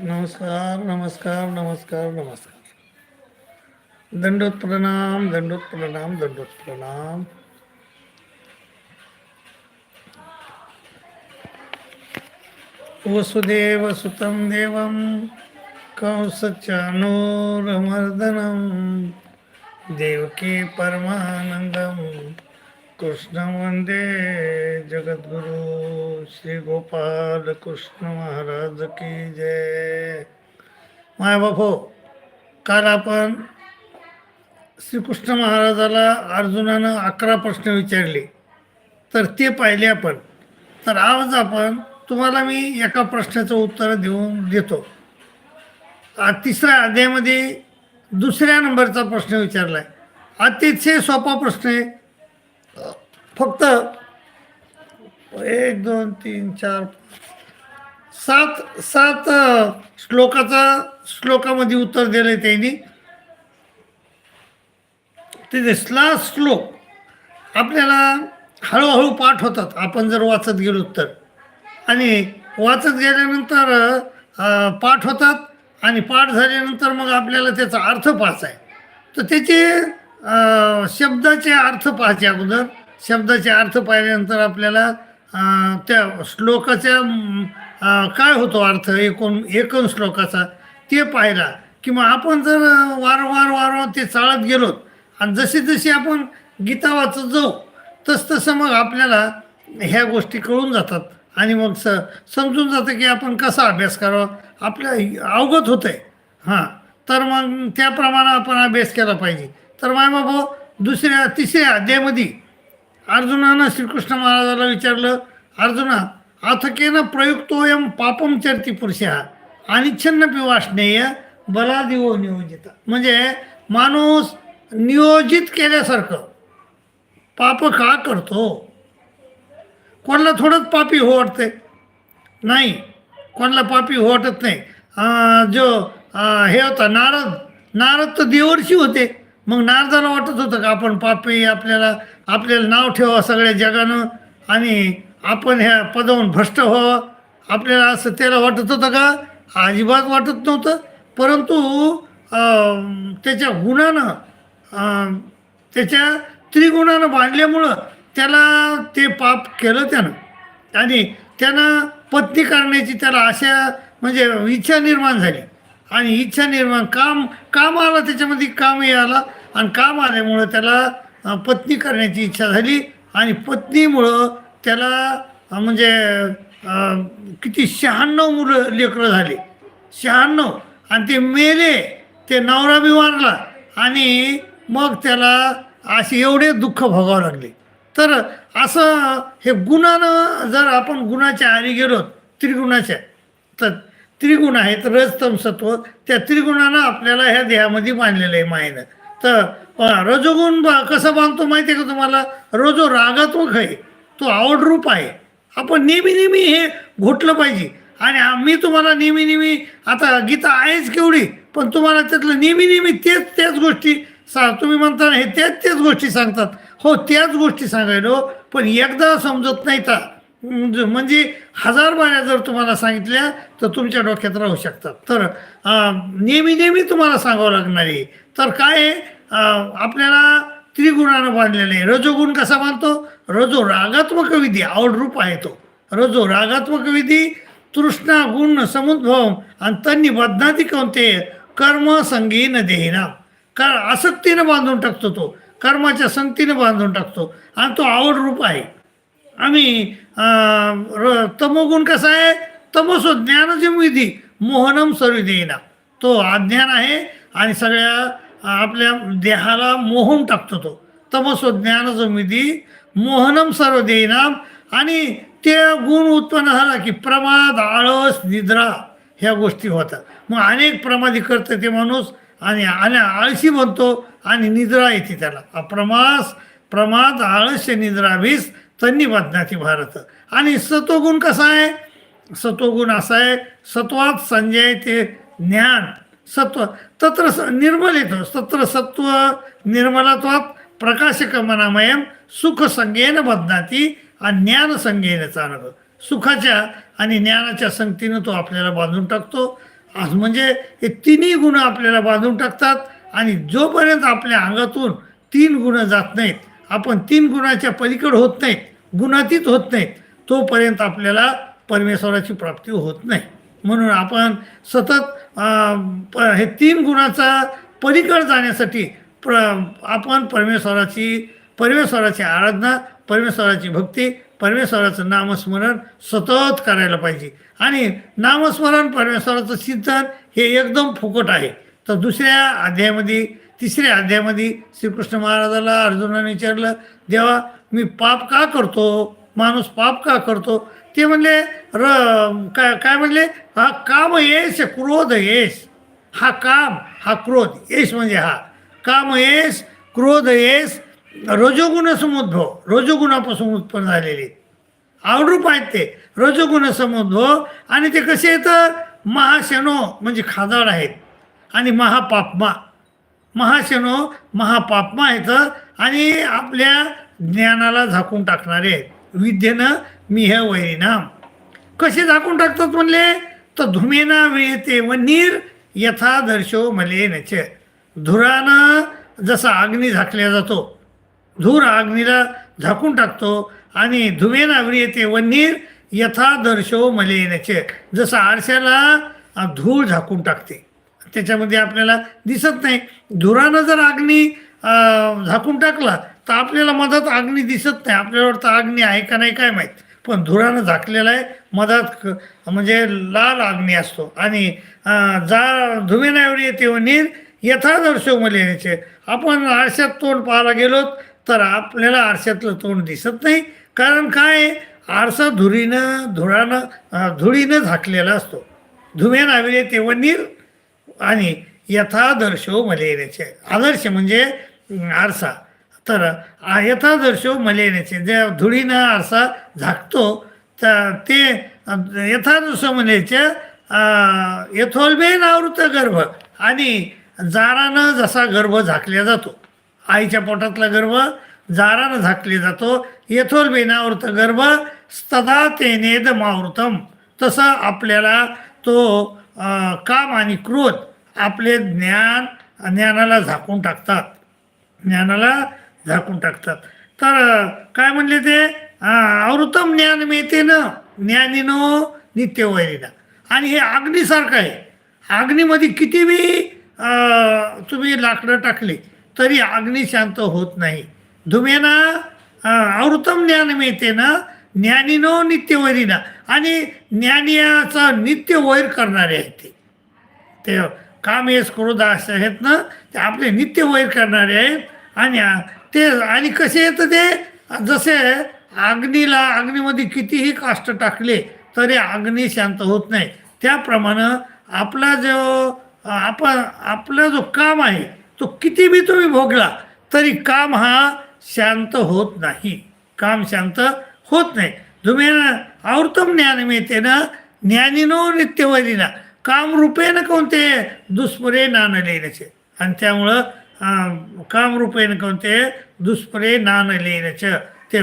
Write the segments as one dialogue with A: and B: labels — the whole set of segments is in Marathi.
A: नमस्कार नमस्कार नमस्कार नमस्कार. दंडोत प्रणाम दंडोत प्रणाम दंडोत प्रणाम वसुदेव सुतं देवं कंसचानूरमर्दनं देवकी परमानन्दम्. कृष्ण वंदे जगद्गुरु श्री गोपाल कृष्ण महाराज की जय. माय बापो काल आपण श्रीकृष्ण महाराजाला अर्जुनानं अकरा प्रश्न विचारले. तर ते पाहिले आपण. तर आज आपण तुम्हाला मी एका प्रश्नाचं उत्तर देऊन देतो. तिसऱ्या अध्यायामध्ये दुसऱ्या नंबरचा प्रश्न विचारला आहे अतिशय सोपा प्रश्न आहे. फक्त एक दोन तीन चार सात सात श्लोकाचा श्लोकामध्ये उत्तर दिलं आहे त्यांनी तिथे लास्ट श्लोक आपल्याला हळूहळू पाठ होतात आपण जर वाचत गेलो तर. आणि वाचत गेल्यानंतर पाठ होतात आणि पाठ झाल्यानंतर मग आपल्याला त्याचा अर्थ पाहायचा आहे. तर त्याचे शब्दाचे अर्थ पाहायचे अगोदर. शब्दाचे अर्थ पाहिल्यानंतर आपल्याला त्या श्लोकाच्या काय होतो अर्थ? एकूण एकूण श्लोकाचा. ते पाहिला किंवा आपण जर वारंवार वारंवार ते चाळत गेलो आणि जशी जशी आपण गीता वाचत जाऊ तस तसं मग आपल्याला ह्या गोष्टी कळून जातात. आणि मग स समजून जातं की आपण कसा अभ्यास करावा? आपल्या अवगत होतं आहे हां. तर मग त्याप्रमाणे आपण अभ्यास केला पाहिजे. तर माय बाबा दुसऱ्या तिसऱ्या अध्यायामध्ये अर्जुनानं श्रीकृष्ण महाराजाला विचारलं अर्जुना आथकेनं प्रयुक्तोयम पापम चरती पुरुष अनिच्छन्न पिवाष्णेय बलादिवो नियोजित. म्हणजे माणूस नियोजित केल्यासारखं. पाप का करतो? कोणाला थोडंच पापी हो वाटते नाही कोणाला पापी हो वाटत नाही. जो हे होता नारद. नारद तर देवर्षी होते. मग नारदाला वाटत होतं का आपण पापी आपल्याला आपल्याला नाव ठेवा सगळ्या जगानं? आणि आपण ह्या पदावून भ्रष्ट व्हावं? आपल्याला असं त्याला वाटत होतं का? अजिबात वाटत नव्हतं. परंतु त्याच्या गुणानं त्याच्या त्रिगुणानं बांधल्यामुळं त्याला ते पाप केलं त्यानं. आणि त्यानं पत्नी करण्याची त्याला आशा म्हणजे इच्छा निर्माण झाली. आणि इच्छा निर्माण काम काम आलं त्याच्यामध्ये कामही आला. आणि काम आल्यामुळं त्याला पत्नी करण्याची इच्छा झाली आणि पत्नीमुळं त्याला म्हणजे किती शहाण्णव मुलं लेकरं झाले. शहाण्णव. आणि ते मेले ते नवरा बी मारला आणि मग त्याला असे एवढे दुःख भोगावं लागले. तर असं हे गुणानं जर आपण गुणाच्या आरी गेलो त्रिगुणाच्या तर त्रिगुण आहेत रजतम सत्व. त्या त्रिगुणानं आपल्याला ह्या देहामध्ये मानलेलं आहे मायेनं. तर रजोगुण बा कसं बांधतो माहिती आहे का तुम्हाला? रजो रागात्मक आहे तो आवडरूप आहे. आपण नेहमी नेहमी हे घोटलं पाहिजे. आणि मी तुम्हाला नेहमी नेहमी आता गीता आहेच केवढी पण तुम्हाला त्यातलं नेहमी नेहमी तेच त्याच गोष्टी सा तुम्ही म्हणता हे त्याच त्याच गोष्टी सांगतात. हो त्याच गोष्टी सांगायलो पण एकदा समजत नाही तर. म्हणजे, म्हणजे हजार बाऱ्या जर तुम्हाला सांगितल्या तर तुमच्या डोक्यात राहू शकतात. तर नेहमी नेहमी तुम्हाला सांगावं लागणार आहे. तर काय आहे, आपल्याला त्रिगुणानं बांधलेलं आहे रजोगुण कसा मानतो रजो रागात्मक विधी आवडरूप आहे तो. रजो रागात्मक विधी तृष्णा गुण समुद्भव आणि त्यांनी बदनाती कोणते कर्म संगीन देहिना. कर आसक्तीनं बांधून टाकतो तो. कर्माच्या संगतीनं बांधून टाकतो. आणि तो आवडरूप आहे. आम्ही र तमोगुण कसा आहे? तमसो ज्ञानजम विधी मोहनम सर्व देईना तो अज्ञान आहे आणि सगळ्या आपल्या देहाला मोहून टाकतो तो. तमसो ज्ञानजम विधी मोहनम सर्व देईनाम आणि ते गुण उत्पन्न झाला की प्रमाद आळस निद्रा ह्या गोष्टी होतात. मग अनेक प्रमादी करतं ते माणूस आणि आणि आळशी बनतो आणि निद्रा येते त्याला. अप्रमास प्रमाद आळस्य निद्राभीस त्यांनी बदनाती भारत. आणि सत्वगुण कसा आहे? सत्वगुण असा आहे सत्वात संजय ते ज्ञान. सत्व तत्र स निर्मल तत्र सत्व निर्मलत्वात प्रकाशकमनामयम सुखसंज्ञेनं बदनाती आणि ज्ञानसंज्ञेनं संज्ञेन सुखाच्या आणि ज्ञानाच्या संगतीनं तो आपल्याला बांधून टाकतो. आज म्हणजे हे तिन्ही गुण आपल्याला बांधून टाकतात आणि जोपर्यंत आपल्या अंगातून तीन गुण जात नाहीत आपण तीन गुणाच्या पलीकड होत नाहीत गुणातीत होत नाहीत तोपर्यंत आपल्याला परमेश्वराची प्राप्ती होत नाही. म्हणून आपण सतत प- हे तीन गुणाचा पलीकड जाण्यासाठी प्र आपण परमेश्वराची परमेश्वराची आराधना परमेश्वराची भक्ती परमेश्वराचं नामस्मरण सतत करायला पाहिजे. आणि नामस्मरण परमेश्वराचं चिंतन हे एकदम फुकट आहे. तर दुसऱ्या अध्यायामध्ये तिसऱ्या अध्यायामध्ये श्रीकृष्ण महाराजाला अर्जुनाने विचारलं देवा मी पाप का करतो? माणूस पाप का करतो? ते म्हणले र काय काय म्हणले? हा काम येस क्रोध येस. हा काम हा क्रोध येस म्हणजे हा. काम येस क्रोध येस. रजोगुण समुद्भव रजोगुणापासून उत्पन्न झालेले. आवडरूप आहेत ते. रजोगुण समुद्भव आणि ते कसे येतं महाशनो म्हणजे खादाड आहेत. आणि महापापमा. महाशनो महापापमा येतं आणि आपल्या ज्ञानाला झाकून टाकणारे आहेत. विद्येनं मिह वैरिनाम कसे झाकून टाकतात म्हणले? तर धुमेना मिळते व नीर यथा दर्शो मले नच धुरानं जसा अग्नी झाकल्या जातो धूर अग्नीला झाकून टाकतो आणि धुमेना येते व नीर यथा दर्शो मलेनच. जसं आरशाला धूळ झाकून टाकते. त्याच्यामध्ये आपल्याला दिसत नाही. धुरानं जर अग्नी झाकून टाकला तर आपल्याला मधात अग्नी दिसत नाही. आपल्याला वाटतं अग्नी आहे का नाही काय माहीत. पण धुरानं झाकलेला आहे. मधात म्हणजे लाल अग्नी असतो. आणि जा धुमेनावर येते व नीर यथादर्श मलेनेचे. आपण आरशात तोंड पाहायला गेलो तर आपल्याला आरशातलं तोंड दिसत नाही. कारण काय? आहे? आरसा धुरीनं धुरानं धुळीनं झाकलेला असतो. धुमेन आविले ते व नीर आणि यथादर्श मलेनेचे. आदर्श म्हणजे आरसा. तर आ- यथादर्शो मलेनेचे ज्या धुळीनं आरसा झाकतो तर ते अं, यथादर्श मलेचे यथोल्बेन आवृत गर्भ आणि जारानं जसा गर्भ झाकला जातो. आईच्या पोटातला गर्भ जारानं झाकले जातो यथोल्बेनावृत गर्भ स्तदा तेनेद मावृतम तसं आपल्याला तो काम आणि क्रोध आपले ज्ञान ज्ञानाला झाकून टाकतात. ज्ञानाला झाकून टाकतात. तर काय म्हणले ते? अवृतम ज्ञान मिळते ना? ज्ञानीनो नित्यवैरीना आणि हे अग्नीसारखं आहे. अग्नीमध्ये किती बी तुम्ही लाकडं टाकली तरी अग्नी शांत होत नाही. धुमेना अवृतम ज्ञान मिळते ना? ज्ञानीनो नित्यवैरीना आणि ज्ञानियाचा नित्य वैर करणारे आहेत ते. ते काम येस क्रोध असे आहेत ना? ते आपले नित्य वैर करणारे आहेत. आणि ते आणि कसे येतं ते? जसे अग्नीला अग्नीमध्ये कितीही काष्ट टाकले तरी अग्नी शांत होत नाही. त्याप्रमाणे आपला जो आपण आपला जो काम आहे तो किती बी तुम्ही भोगला तरी काम हा शांत होत नाही. काम शांत होत नाही. तुम्ही आवृतम ज्ञान मिळते ना ज्ञानीनो नित्यवरीना. काम रूपेन कोणते? दुष्परे नानलेनचे. आणि त्यामुळं कामरूपेण कोणते दुष्परे नानलेनच ते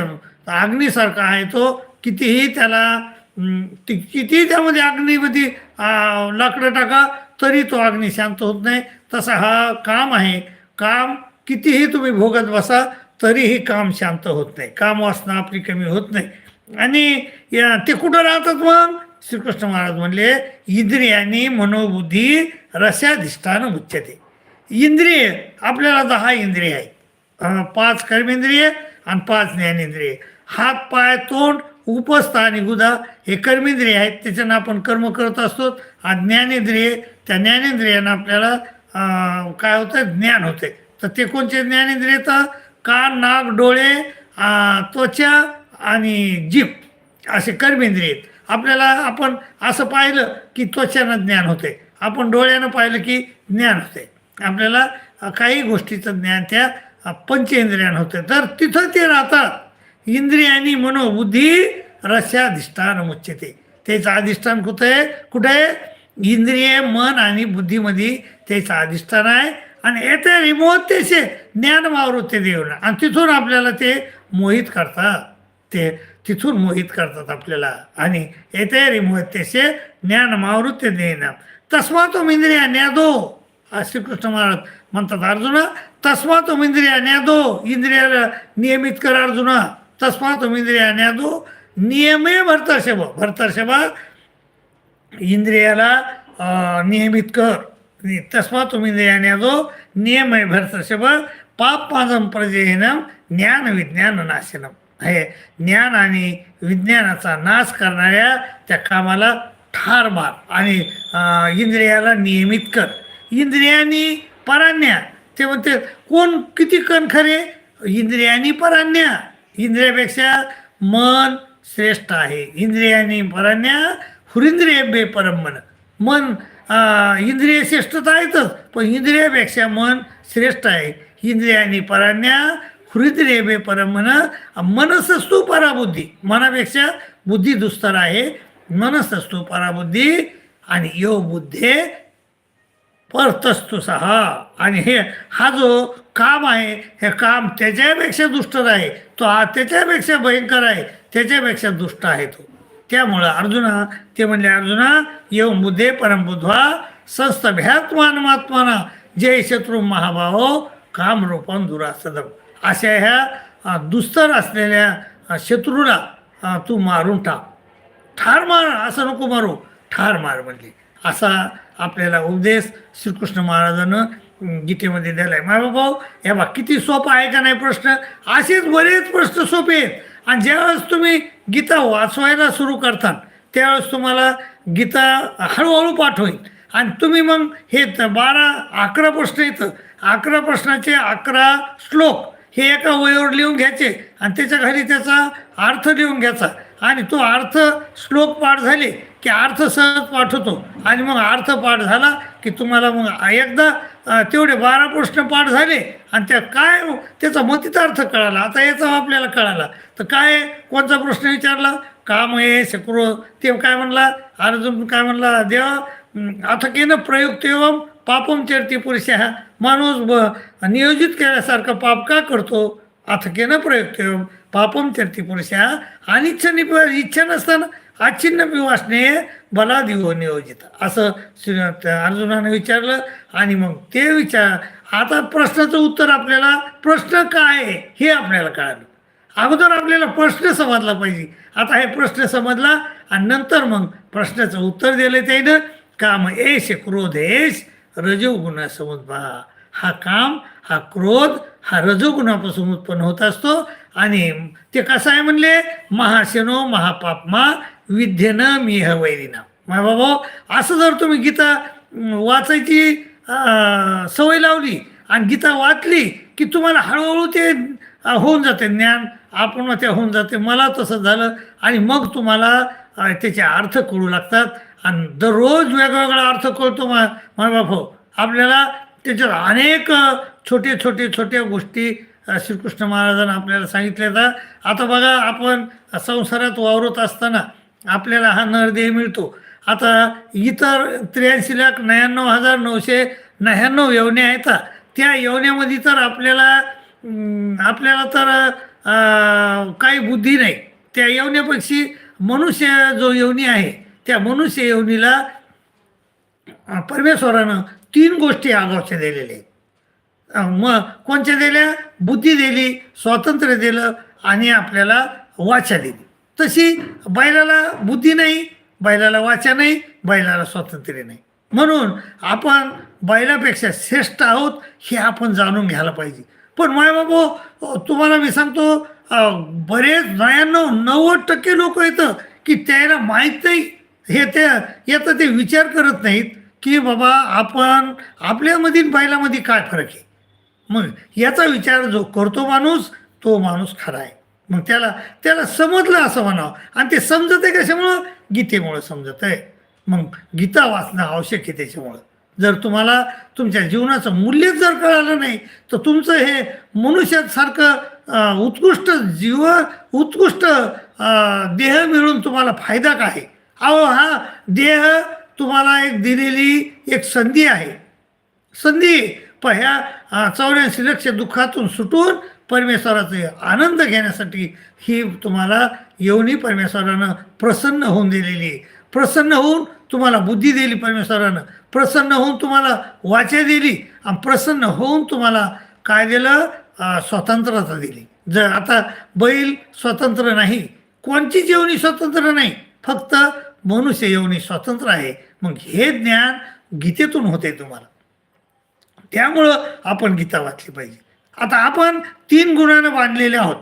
A: अग्नीसारखा आहे तो कितीही त्याला ती- कितीही त्यामध्ये अग्नीमध्ये लाकडं टाका तरी तो अग्नी शांत होत नाही. तसा हा काम आहे. काम कितीही तुम्ही भोगत बसा तरीही काम शांत होत नाही. काम वासना आपली कमी होत नाही. आणि या ते कुठं राहतात मग? श्रीकृष्ण महाराज म्हणले इंद्रियानी मनोबुद्धी रसाधिष्ठान उच्चते इंद्रिय आपल्याला दहा इंद्रिय आहेत पाच कर्मेंद्रिय आणि पाच ज्ञानेंद्रिय. हात पाय तोंड उपस्थ आणि गुदा हे कर्मेंद्रिय आहेत. त्याच्यानं आपण कर्म करत असतो. आणि ज्ञानेंद्रिय त्या ज्ञानेंद्रियानं आपल्याला काय होतं ज्ञान होते तर ते कोणते ज्ञानेंद्रिय तर कान नाक डोळे त्वचा आणि जीभ असे कर्मेंद्रिय आहेत. आपल्याला आपण असं पाहिलं की त्वचानं ज्ञान होते आपण डोळ्यानं पाहिलं की ज्ञान होते आपल्याला काही गोष्टीचं ज्ञान त्या पंचेंद्रियान पंचेंद्रियानं होते. तर तिथं ते राहतात. इंद्रियानी मनोबुद्धी रस्याधिष्ठान मुच्यते. त्याचं अधिष्ठान कुठं आहे? कुठं आहे? इंद्रिय मन आणि बुद्धीमध्ये त्याचं अधिष्ठान आहे. आणि येते रिमोट त्याचे ज्ञान मावृत्ते देऊन आणि तिथून आपल्याला ते मोहित करतात. ते तिथून मोहित करतात आपल्याला. आणि येते रिमोहत्येचे ज्ञान मावृत्य देणं तस्मा तो इंद्रिया न्यादो श्रीकृष्ण महाराज म्हणतात अर्जुना तस्मा तो इंद्रिया न्यादो. इंद्रियाला नियमित कर अर्जुना. तस्मा तो इंद्रिया न्यादो. नियमे भरतर्षभ भरतर्षभ इंद्रियाला नियमित कर. तस्मा तुम्ही इंद्रियाने न्यादो. नियम आहे भरतर्षभ पाप पाजम प्रजेनम ज्ञान विज्ञान नाशनम हे ज्ञान आणि विज्ञानाचा नाश करणाऱ्या त्या कामाला ठार मार आणि इंद्रियाला नियमित कर. इंद्रियानी परान्या. ते म्हणते कोण किती कण खरे? इंद्रियानी परान्या. इंद्रियापेक्षा मन श्रेष्ठ आहे. इंद्रियानी परान्या हुरिंद्रिय बे परम मन. मन इंद्रिय इंद्रिय श्रेष्ठता आहेतच पण इंद्रियापेक्षा मन श्रेष्ठ आहे. इंद्रियानी परान्या हृदय बे परम मन मनसस्तू पराबुद्धी. मनापेक्षा बुद्धी दुस्तर आहे मनसस्तू पराबुद्धी आणि यो बुद्धे परतस्तु सहा. आणि हे हा जो काम आहे हे काम त्याच्यापेक्षा दुष्ट आहे. तो हा त्याच्यापेक्षा भयंकर आहे त्याच्यापेक्षा दुष्ट आहे तो. त्यामुळं अर्जुना ते म्हणले अर्जुना येऊ बुद्धे परमबुद्ध्वा संस्थभ्यात्मान महात्माना जय शत्रू महाभाव कामरूपम दुरासदम. अशा ह्या दुस्तर असलेल्या शत्रूला तू मारून टाक. ठार मार असं नको मारू. ठार मार म्हणली. असा आपल्याला उपदेश श्रीकृष्ण महाराजानं गीतेमध्ये दिला आहे भाऊ हे बा किती सोपा आहे का नाही प्रश्न? असेच बरेच प्रश्न सोपे आहेत. आणि ज्यावेळेस तुम्ही गीता वाचवायला सुरू करता त्यावेळेस तुम्हाला गीता हळूहळू पाठ होईल. आणि तुम्ही मग हे बारा अकरा प्रश्न येतं अकरा प्रश्नाचे अकरा श्लोक हे एका वहीवर लिहून घ्यायचे. आणि त्याच्याखाली त्याचा अर्थ लिहून घ्यायचा. आणि तो अर्थ श्लोक पाठ झाले की अर्थ सहज पाठ होतो आणि मग अर्थ पाठ झाला की तुम्हाला मग एकदा तेवढे बारा प्रश्न पाठ झाले आणि त्या काय त्याचा मतितार्थ कळाला. आता याचा आपल्याला कळाला. तर काय कोणता प्रश्न विचारला? काम हे शक्रो ते काय म्हणला? अर्जुन काय म्हणला? देवा अथकेनं प्रयुक्त एवं पापम चरती पुरुष. हा माणूस ब नियोजित केल्यासारखं पाप का करतो? अथकेनं प्रयुक्त एवम पापम चरती पुरुष. हा अनिच्छ निप इच्छा नसताना आच्छिन्न विवासने बला दिवो नियोजित. असं श्री- अर्जुनानं विचारलं. आणि मग ते विचार आता प्रश्नाचं उत्तर आपल्याला प्रश्न काय आहे हे आपल्याला कळालं. अगोदर आपल्याला प्रश्न समजला पाहिजे. आता हे प्रश्न समजला आणि नंतर मग प्रश्नाचं उत्तर दिलं त्यानं. काम एश क्रोध एश समज समुद्भा. हा काम हा क्रोध हा रजोगुणापासून उत्पन्न होत असतो. आणि ते कसं आहे म्हणले? महाशनो महापापमा विद्येनं मिह वैरिना मा बाबा असं जर तुम्ही गीता वाचायची सवय लावली आणि गीता वाचली की तुम्हाला हळूहळू ते होऊन जाते ज्ञान. आपण ते होऊन जाते. मला तसं झालं आणि मग तुम्हाला त्याचे अर्थ कळू लागतात. आणि दररोज वेगवेगळा अर्थ कळतो मा मा बापो आपल्याला त्याच्यात अनेक छोटे छोटे छोट्या गोष्टी श्रीकृष्ण महाराजांना आपल्याला सांगितल्या जातात. आता बघा आपण संसारात वावरत असताना आपल्याला हा नरदेह मिळतो. आता इतर त्र्याऐंशी लाख नव्याण्णव हजार नऊशे नव्याण्णव यवन्या आहेत. त्या यवन्यामध्ये तर आपल्याला आपल्याला तर काही बुद्धी नाही. त्या यवन्यापेक्षी मनुष्य जो यवनी आहे त्या मनुष्य यवनीला परमेश्वरानं तीन गोष्टी आगावच्या दिलेल्या आहेत. मग कोणत्या दिल्या? बुद्धी दिली स्वातंत्र्य दिलं आणि आपल्याला वाचा दिली. तशी बैलाला बुद्धी नाही बैलाला वाचा नाही बैलाला स्वातंत्र्य नाही. म्हणून आपण बैलापेक्षा श्रेष्ठ आहोत हे आपण जाणून घ्यायला पाहिजे. पण माय बाबा तुम्हाला मी सांगतो बरेच नव्याण्णव नव्वद टक्के लोक येतं की त्याला माहीत नाही. हे त्या येतं ते विचार करत नाहीत की बाबा आपण आपल्यामधील बैलामध्ये काय फरक आहे? मग याचा विचार जो करतो माणूस तो माणूस खरा आहे. मग त्याला त्याला समजलं असं म्हणावं. आणि ते समजत आहे कशामुळं? गीतेमुळं समजत आहे मग गीता वाचणं आवश्यक आहे त्याच्यामुळं. जर तुम्हाला तुमच्या जीवनाचं मूल्यच जर कळालं नाही तर तुमचं हे मनुष्यासारखं उत्कृष्ट जीव उत्कृष्ट देह मिळून तुम्हाला फायदा काय आहे? अहो हा देह तुम्हाला एक दिलेली एक संधी आहे. संधी पण ह्या चौऱ्याऐंशी लक्ष दुःखातून सुटून परमेश्वराचे आनंद घेण्यासाठी ही तुम्हाला येवनी परमेश्वरानं प्रसन्न होऊन दिलेली आहे. प्रसन्न होऊन तुम्हाला बुद्धी दिली परमेश्वरानं. प्रसन्न होऊन तुम्हाला वाचा दिली आणि प्रसन्न होऊन तुम्हाला काय दिलं? स्वतंत्रता दिली. जर आता बैल स्वतंत्र नाही कोणची जेवणी स्वतंत्र नाही? फक्त मनुष्य जेवणी स्वतंत्र आहे. मग हे ज्ञान गीतेतून होते तुम्हाला. त्यामुळं आपण गीता वाचली पाहिजे. आता आपण तीन गुणानं बांधलेले आहोत.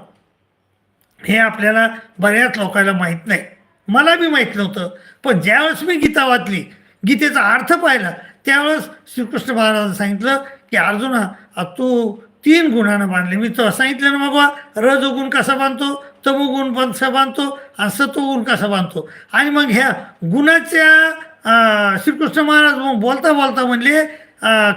A: हे आपल्याला बऱ्याच लोकांना माहीत नाही. मला बी माहीत नव्हतं. पण ज्यावेळेस मी गीता वाचली गीतेचा अर्थ पाहिला त्यावेळेस श्रीकृष्ण महाराजांनी सांगितलं की अर्जुना तू तीन गुणानं बांधले. मी तर सांगितलं ना मग रजगुण रजोगुण कसा बांधतो तमोगुण कसा बांधतो आणि सत्वगुण कसा बांधतो. आणि मग ह्या गुणाच्या श्रीकृष्ण महाराज मग बोलता बोलता म्हणले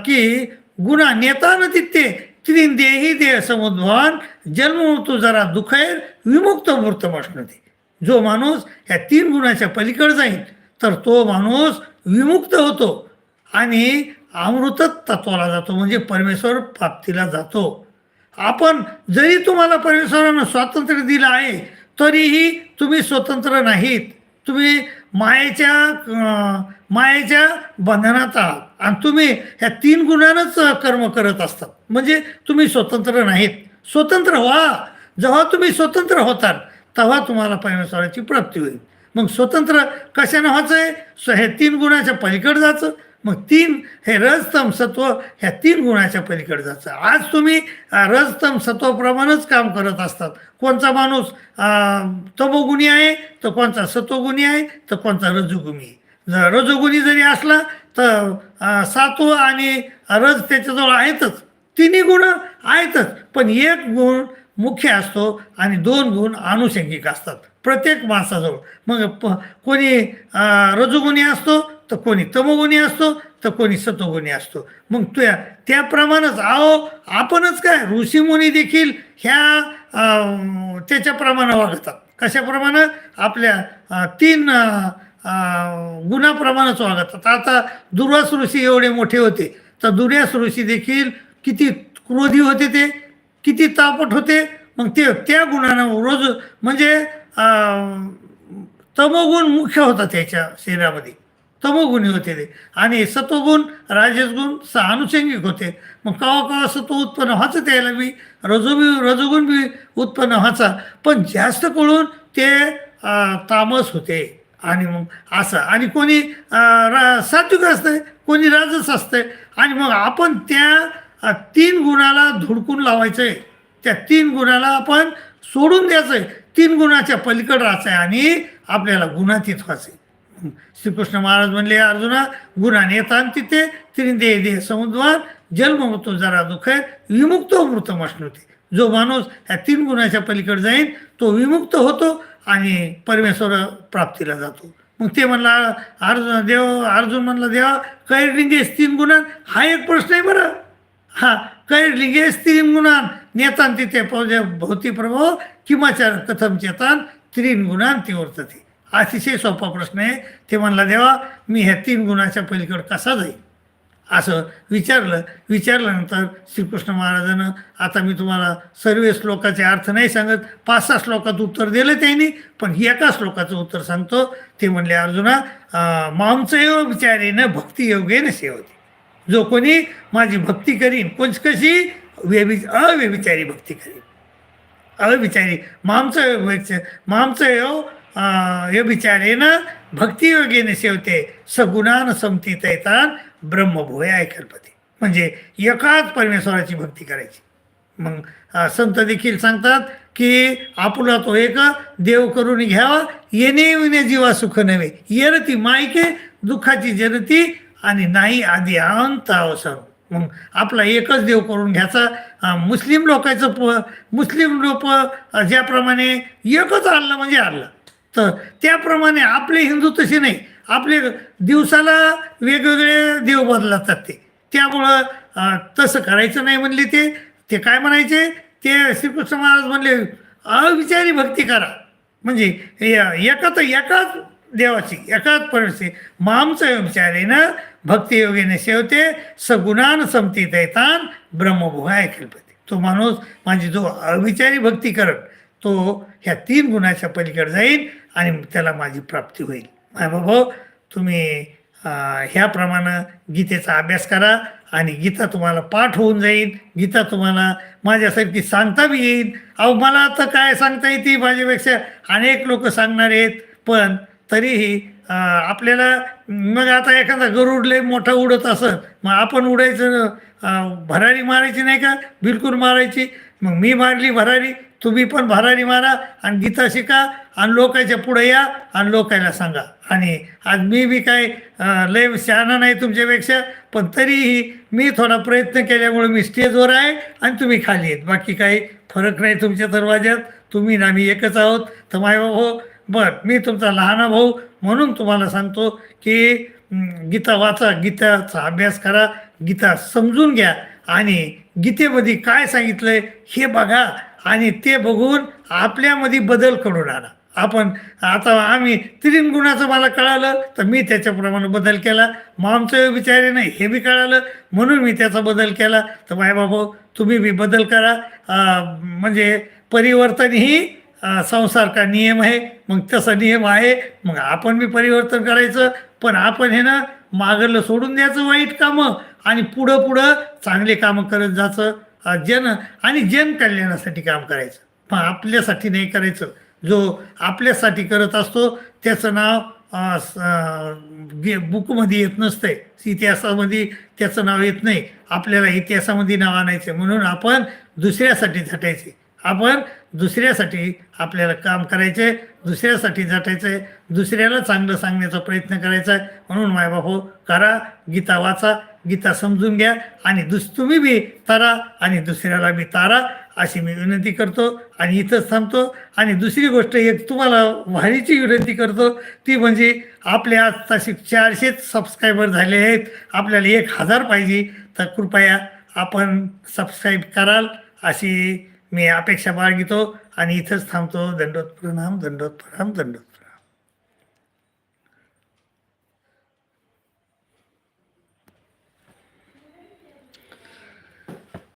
A: की गुणा नेता तिथे त्रिन देही दे समुद्भवान जन्म तू जरा दुखैर विमुक्त मूर्त ते जो माणूस या तीन गुणाच्या पलीकडे जाईल तर तो माणूस विमुक्त होतो आणि अमृत तत्वाला जातो म्हणजे परमेश्वर प्राप्तीला जातो. आपण जरी तुम्हाला परमेश्वरानं स्वातंत्र्य दिलं आहे तरीही तुम्ही स्वतंत्र नाहीत. तुम्ही मायेच्या मायेच्या बंधनात आहात. आणि तुम्ही ह्या तीन गुणांनाच कर्म करत असतात. म्हणजे तुम्ही स्वतंत्र नाहीत. स्वतंत्र व्हा. जेव्हा तुम्ही स्वतंत्र होताल तेव्हा तुम्हाला परमेश्वराची प्राप्ती होईल. मग स्वतंत्र कशानं व्हायचं आहे हे तीन गुणाच्या पलीकडे जायचं मग तीन हे रजतम सत्व ह्या तीन गुणाच्या पलीकडे जायचं आज तुम्ही अं, रजतम सत्वप्रमाणेच काम करत असतात. कोणचा माणूस तमोगुणी आहे तर कोणचा सत्वगुणी आहे तर कोणचा रजोगुणी जर रजोगुणी जरी असला तर सातव सात्व आणि रज त्याच्याजवळ आहेतच. तिन्ही गुण आहेतच. पण एक गुण मुख्य असतो आणि दोन गुण आनुषंगिक असतात. प्रत्येक माणसाजवळ. मग प कोणी रजोगुणी असतो तर कोणी तमोगुणी असतो तर कोणी सतोगुणी असतो. मग त्या त्याप्रमाणेच आहो आपणच काय ऋषीमुनी देखील ह्या त्याच्याप्रमाणे वागतात. कशाप्रमाणे? आपल्या तीन गुणाप्रमाणेच वागतात. आता दुर्वास ऋषी एवढे मोठे होते तर दुर्यास ऋषी देखील किती क्रोधी होते ते किती तापट होते मग ते त्या गुणानं रोज म्हणजे तमोगुण मुख्य होता त्याच्या शरीरामध्ये. तमोगुणी होते ते. आणि सत्वगुण राजसगुण स अनुषंगिक होते. मग कवा कवा सत्व उत्पन्न व्हायचं त्याला बी रजो बी रजोगुण बी उत्पन्न व्हायचा. पण जास्त करून ते तामस होते. आणि मग असं. आणि कोणी रा सात्विक असतंय कोणी राजस असतंय आणि मग आपण त्या तीन गुणाला धुडकून लावायचं आहे त्या तीन गुणाला आपण सोडून द्यायचं आहे तीन गुणाच्या पलीकडे राहायचं आहे आणि आपल्याला गुणातीत व्हायचं श्रीकृष्ण महाराज म्हणले अर्जुना गुणाने येतात तिथे. त्रिंदे दे समुद्वार जन्म होतो जरा दुःख आहे. विमुक्त हो मृत मशनवते जो माणूस ह्या तीन गुणाच्या पलीकडे जाईल तो विमुक्त होतो आणि परमेश्वर प्राप्तीला जातो. मग ते म्हणला अर्जुन देव अर्जुन म्हणला देवा कैरलिंगेस तीन गुणान? हा एक प्रश्न आहे बरं. हा कैरलिंगेस तीन गुणान? नेतान तिथे पौजे भौती प्रभाव किमाचार कथम चेतान त्रीन गुणान ते वर्तते. अतिशय सोपा प्रश्न आहे. ते म्हणला देवा मी ह्या तीन गुणाच्या पलीकडे कसा जाईल असं विचारलं. विचारल्यानंतर श्रीकृष्ण महाराजानं आता मी तुम्हाला सर्व श्लोकाचे अर्थ नाही सांगत. पाच सहा श्लोकात उत्तर दिलं त्यांनी पण एका श्लोकाचं उत्तर सांगतो. ते म्हणले अर्जुना अं, मामचं योग विचारेनं भक्तियोगेनं सेवते. जो कोणी माझी भक्ती करीन कोण कशी? वेबि अव्यभिचारी भक्ती करीन. अव्यभिचारी मामचं मामचं योग व्यभिचारेनं भक्तियोगेने सेवते सगुणान समतीत येतात ब्रह्मभोय ऐकल्पते म्हणजे एकाच परमेश्वराची भक्ती करायची मग संत देखील सांगतात की आपला तो एक देव करून घ्यावा येणे विणे जीवा सुख नव्हे येरती मायके दुःखाची जनती आणि नाही आधी अंत अवसर मग आपला एकच देव करून घ्यायचा मुस्लिम लोकांचं प मुस्लिम लोक ज्याप्रमाणे एकच आणलं म्हणजे आणलं तर त्याप्रमाणे आपले हिंदू तसे नाही. आपले दिवसाला वेगवेगळे देव बदलतात ते. त्यामुळं तसं करायचं नाही म्हणले ते. ते काय म्हणायचे? ते श्रीकृष्ण महाराज म्हणले अविचारी भक्ती करा. म्हणजे एका एकाच एकाच देवाची एकाच परमेश्वरी मामचं विचारेनं भक्तियोगेने शेवते सगुणान समती दैतान ब्रह्मभुवा ऐकलपती तो माणूस माझी जो अविचारी भक्ती करत तो ह्या तीन गुणाच्या पलीकडे जाईल आणि त्याला माझी प्राप्ती होईल. माय बाबा तुम्ही ह्याप्रमाणे गीतेचा अभ्यास करा आणि गीता तुम्हाला पाठ होऊन जाईल. गीता तुम्हाला माझ्यासारखी सांगता बी येईल. अहो मला आता काय सांगता येते माझ्यापेक्षा? अनेक लोक सांगणार आहेत पण तरीही आपल्याला मग आता एखादा गरुड लय मोठा उडत असत मग आपण उडायचं भरारी मारायची नाही का? बिलकुल मारायची. मग मी मारली भरारी तुम्ही पण भरारी मारा आणि गीता शिका आणि लोकांच्या पुढे या आणि लोकायला सांगा. आणि आज मी बी काय लय शहाणा नाही तुमच्यापेक्षा पण तरीही मी थोडा प्रयत्न केल्यामुळे मी स्टेजवर आहे आणि तुम्ही खाली आहेत. बाकी काही फरक नाही तुमच्या दरवाज्यात. तुम्ही ना मी एकच आहोत. तर माय भाऊ हो, बर मी तुमचा लहाना भाऊ म्हणून तुम्हाला सांगतो की गीता वाचा गीताचा अभ्यास करा गीता समजून घ्या आणि गीतेमध्ये काय सांगितलं हे बघा. आणि ते बघून आपल्यामध्ये बदल करून आला. आपण आता आम्ही त्रिन गुणाचं मला कळालं तर मी त्याच्याप्रमाणे बदल केला. मग आमचं विचारे नाही हे बी कळालं. म्हणून मी त्याचा बदल केला. तर माय बाबा तुम्ही बी बदल करा. म्हणजे परिवर्तन ही संसार का नियम आहे. मग तसा नियम आहे. मग आपण बी परिवर्तन करायचं. पण आपण हे ना मागलं सोडून द्यायचं वाईट कामं. आणि पुढं पुढं चांगले कामं करत जायचं. जन आणि जन कल्याणासाठी काम करायचं. पण आपल्यासाठी नाही करायचं. जो आपल्यासाठी करत असतो त्याचं नाव गे- बुकमध्ये येत नसतंय. इतिहासामध्ये त्याचं नाव येत नाही. आपल्याला इतिहासामध्ये नाव आणायचं म्हणून आपण दुसऱ्यासाठी झटायचे. आपण दुसऱ्यासाठी आपल्याला काम करायचे दुसऱ्यासाठी झटायचं आहे दुसऱ्याला चांगलं सांगण्याचा प्रयत्न करायचा आहे. म्हणून मायबापू करा गीता वाचा गीता समजून घ्या आणि दुस तुम्ही बी तारा आणि दुसऱ्याला बी तारा अशी मी विनंती करतो आणि इथंच थांबतो. आणि दुसरी गोष्ट एक तुम्हाला भारीची विनंती करतो ती म्हणजे आपले आज तशी चारशेच सबस्क्रायबर झाले आहेत. आपल्याला एक हजार पाहिजे. तर कृपया आपण सबस्क्राईब कराल अशी मी अपेक्षा बाळगितो आणि इथंच थांबतो. दंडोत प्रणाम दंडोत प्रणाम दंडोत